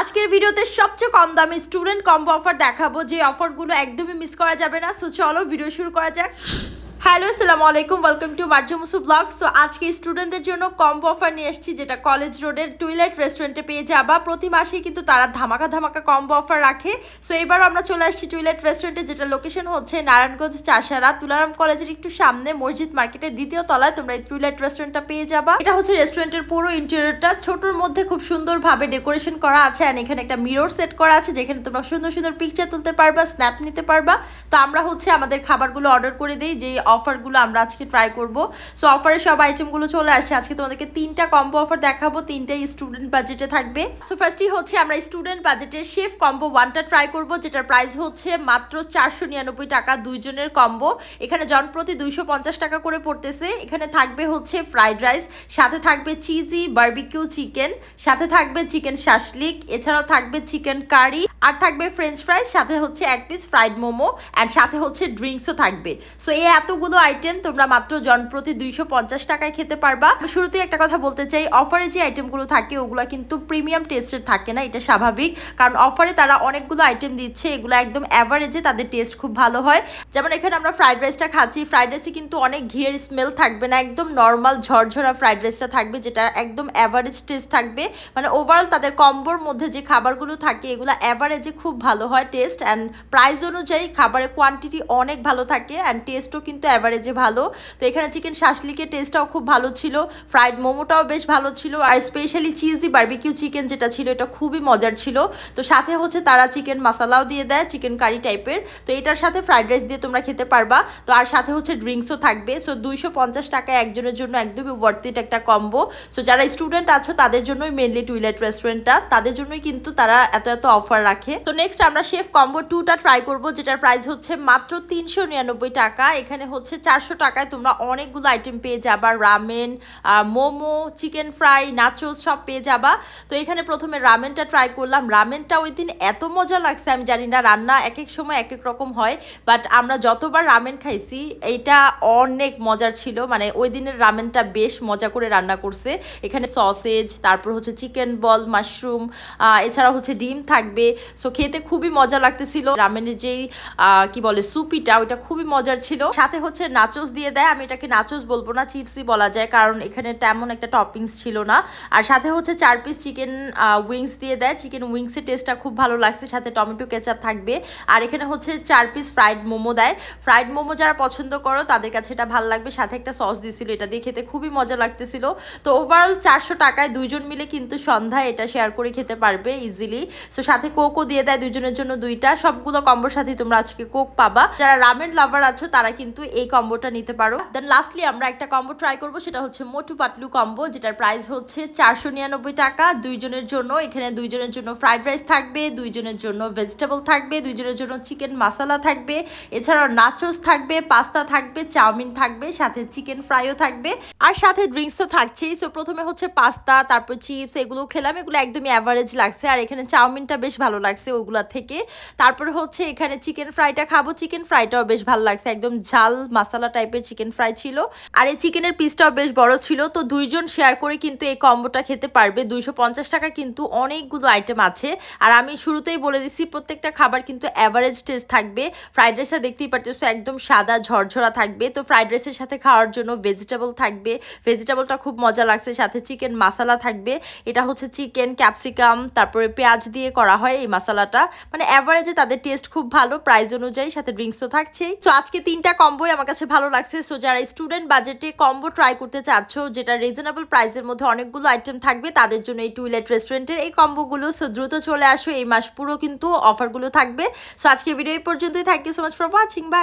আজকের ভিডিওতে সবচেয়ে কম দামি স্টুডেন্ট কম্বো অফার দেখাবো। যে অফারগুলো একদমই মিস করা যাবে না। সো চলো ভিডিও শুরু করা যাক। হ্যালো, আসসালামু আলাইকুম welcome to Marju Musu blog so আজকে স্টুডেন্টদের জন্য কম্বো অফার নিয়ে এসেছি, যেটা কলেজ রোডের টুইলাইট রেস্টুরেন্টে পেয়ে যাবা প্রতি মাসেই কিন্তু তারা ধামাকা ধামাকা কম্বো অফার রাখে। সো এবারও আমরা চলে আসছি টুইলাইট রেস্টুরেন্টে যেটা লোকেশন হচ্ছে নারায়ণগঞ্জ চাষারা। তুলারাম কলেজের একটু সামনে, মসজিদ মার্কেটের দ্বিতীয় তলায় তোমরা এই টুইলাইট রেস্টুরেন্টটা পেয়ে যাবা। এটা হচ্ছে রেস্টুরেন্টের পুরো ইন্টেরিয়রটা ছোটর মধ্যে খুব সুন্দরভাবে ডেকোরেশন করা আছে অ্যান্ড এখানে একটা মিরর সেট করা আছে, যেখানে তোমরা সুন্দর সুন্দর পিকচার তুলতে পারবা স্ন্যাপ নিতে পারবা। তো আমরা হচ্ছে আমাদের খাবারগুলো অর্ডার করে দিই যে অফারগুলো আমরা আজকে ট্রাই করব। সো অফারের সব আইটেমগুলো চলে আসে। আজকে তোমাদেরকে তিনটা কম্বো অফার দেখাবো। তিনটাই স্টুডেন্ট বাজেটে থাকবে। সো ফার্স্টই হচ্ছে আমরা স্টুডেন্ট বাজেটের শেফ কম্বো ওয়ানটা ট্রাই করব, যেটার প্রাইস হচ্ছে মাত্র চারশো নিরানব্বই টাকা দুইজনের কম্বো এখানে জনপ্রতি দুইশো পঞ্চাশ টাকা করে পড়তেছে। এখানে থাকবে হচ্ছে ফ্রাইড রাইস সাথে থাকবে চিজি বার্বিকিউ চিকেন সাথে থাকবে চিকেন শাসলিক এছাড়াও থাকবে চিকেন কারি আর থাকবে ফ্রেঞ্চ ফ্রাইস সাথে হচ্ছে এক পিস ফ্রাইড মোমো অ্যান্ড সাথে হচ্ছে ড্রিঙ্কসও থাকবে। সো এই এতগুলো আইটেম তোমরা মাত্র জনপ্রতি দুইশো পঞ্চাশ টাকায় খেতে পারবা। আমি শুরুতেই একটা কথা বলতে চাই অফারে যে আইটেমগুলো থাকে, ওগুলো কিন্তু প্রিমিয়াম টেস্টের থাকে না, এটা স্বাভাবিক। কারণ অফারে তারা অনেকগুলো আইটেম দিচ্ছে, এগুলো একদম অ্যাভারেজে তাদের টেস্ট খুব ভালো হয়। যেমন এখানে আমরা ফ্রাইড রাইসটা খাচ্ছি ফ্রাইড রাইসে কিন্তু অনেক ঘিয়ের স্মেল থাকবে না, একদম নর্মাল ঝরঝরা ফ্রাইড রাইসটা থাকবে, যেটা একদম অ্যাভারেজ টেস্ট থাকবে। মানে ওভারঅল তাদের কম্বোর মধ্যে যে খাবারগুলো থাকে, এগুলো অ্যাভারেজে খুব ভালো হয় টেস্ট অ্যান্ড প্রাইস অনুযায়ী খাবারের কোয়ান্টিটি অনেক ভালো থাকে অ্যান্ড টেস্টও কিন্তু অ্যাভারেজে ভালো। তো এখানে চিকেন শাসলিকের টেস্টটাও খুব ভালো ছিল। ফ্রাইড মোমোটাও বেশ ভালো ছিল। আর স্পেশালি চিজি বার্বিকিউ চিকেন যেটা ছিল, এটা খুবই মজার ছিল। তো সাথে হচ্ছে তারা চিকেন মশালাও দিয়ে দেয় চিকেন কারি টাইপের তো এটার সাথে ফ্রাইড রাইস দিয়ে তোমরা খেতে পারবা। তো আর সাথে হচ্ছে ড্রিঙ্কসও থাকবে। সো দুইশো পঞ্চাশ টাকায় একজনের জন্য একদমই ওয়ার্থিট একটা কম্বো সো যারা স্টুডেন্ট আছো, তাদের জন্যই মেনলি টুইলেট রেস্টুরেন্টটা তাদের জন্যই কিন্তু তারা এত এত অফার রাখে। তো নেক্সট আমরা শেফ কম্বো টুটা ট্রাই করব, যেটার প্রাইস হচ্ছে মাত্র তিনশো নিরানব্বই টাকা। এখানে হচ্ছে চারশো টাকায় তোমরা অনেকগুলো আইটেম পেয়ে যাবা। Ramen momo chicken fry nachos সব পেয়ে যাবা। তো এখানে প্রথমে রামেনটা ট্রাই করলাম। রামেনটা ওই দিন এত মজা লাগছে, আমি জানি না, রান্না এক এক সময় এক এক রকম হয় বাট আমরা যতবার রামেন খাইছি, এইটা অনেক মজার ছিল। মানে ওই দিনের রামেনটা বেশ মজা করে রান্না করছে। এখানে সসেজ তারপর হচ্ছে চিকেন বল মাশরুম এছাড়া হচ্ছে ডিম থাকবে। সো খেতে খুবই মজা লাগতেছিল। রামেনের যেই কি বলে সুপিটা ওইটা খুবই মজার ছিল। সাথে হচ্ছে নাচোস দিয়ে দেয়। আমি এটাকে নাচোস বলব না চিপসই বলা যায়, কারণ এখানে তেমন একটা টপিংস ছিল না। আর সাথে হচ্ছে চার পিস চিকেন উইংস দিয়ে দেয়। চিকেন উইংসের টেস্টটা খুব ভালো লাগছে, সাথে টমেটো কেচাপ থাকবে। আর এখানে হচ্ছে চার পিস ফ্রাইড মোমো দেয়। ফ্রাইড মোমো যারা পছন্দ করো, তাদের কাছে এটা ভালো লাগবে। সাথে একটা সস দিছিল এটা দিয়ে খেতে খুবই মজা লাগতেছিল। তো ওভারঅল চারশো টাকায় দুইজন মিলে কিন্তু সন্ধ্যায় এটা শেয়ার করে খেতে পারবে ইজিলি সো সাথে কোকও দিয়ে দেয় দুজনের জন্য দুইটা। সবগুলো কম্বোর সাথে তোমরা আজকে কোক পাবা। যারা রামেন লাভার আছো, তারা কিন্তু এই কম্বোটা নিতে পারো। দেন লাস্টলি আমরা একটা কম্বো ট্রাই করব, সেটা হচ্ছে মোটু পাতলু কম্বো যেটার প্রাইস হচ্ছে চারশো নিরানব্বই টাকা। দুইজনের জন্য, এখানে দুইজনের জন্য ফ্রাইড রাইস থাকবে, দুইজনের জন্য ভেজিটেবল থাকবে, দুইজনের জন্য চিকেন মশলা থাকবে। এছাড়াও নাচোস থাকবে পাস্তা থাকবে, চাউমিন থাকবে, সাথে চিকেন ফ্রাইও থাকবে। আর সাথে ড্রিঙ্কস তো থাকছেই। সো প্রথমে হচ্ছে পাস্তা তারপর চিপস এগুলো খেলাম। এগুলো একদমই অ্যাভারেজ লাগছে। আর এখানে চাউমিনটা বেশ ভালো লাগছে ওগুলা থেকে। তারপর হচ্ছে এখানে চিকেন ফ্রাইটা খাব। চিকেন ফ্রাইটাও বেশ ভালো লাগছে। একদম ঝাল মশলা টাইপের চিকেন ফ্রাই ছিল। আর এই চিকেনের পিসটাও বেশ বড় ছিল। তো দুইজন শেয়ার করে কিন্তু এই কম্বোটা খেতে পারবে। দুইশো পঞ্চাশ টাকা কিন্তু অনেকগুলো আইটেম আছে। আর আমি শুরুতেই বলে দিচ্ছি প্রত্যেকটা খাবার কিন্তু অ্যাভারেজ টেস্ট থাকবে। ফ্রাইড রাইসটা দেখতেই পারতেছো, একদম সাদা ঝরঝরা থাকবে। তো ফ্রাইড রাইসের সাথে খাওয়ার জন্য ভেজিটেবল থাকবে। ভেজিটেবলটা খুব মজা লাগছে। সাথে চিকেন মশলা থাকবে। এটা হচ্ছে চিকেন ক্যাপসিকাম তারপরে পেঁয়াজ দিয়ে করা হয় এই মশলাটা মানে অ্যাভারেজে তাদের টেস্ট খুব ভালো। প্রাইস অনুযায়ী সাথে ড্রিঙ্কস তো থাকছেই। তো আজকে তিনটা কম্বোই আমার কাছে ভালো লাগছে। সো যারা স্টুডেন্ট বাজেটে কম্বো ট্রাই করতে চাচ্ছ, যেটা রিজনেবল প্রাইসের মধ্যে অনেকগুলো আইটেম থাকবে, তাদের জন্য এই টুইলেট রেস্টুরেন্টের এই কম্বোগুলো সো দ্রুত চলে আসো, এই মাস পুরো কিন্তু অফারগুলো থাকবে। সো আজকে ভিডিও এই পর্যন্তই। Thank you so much for watching bye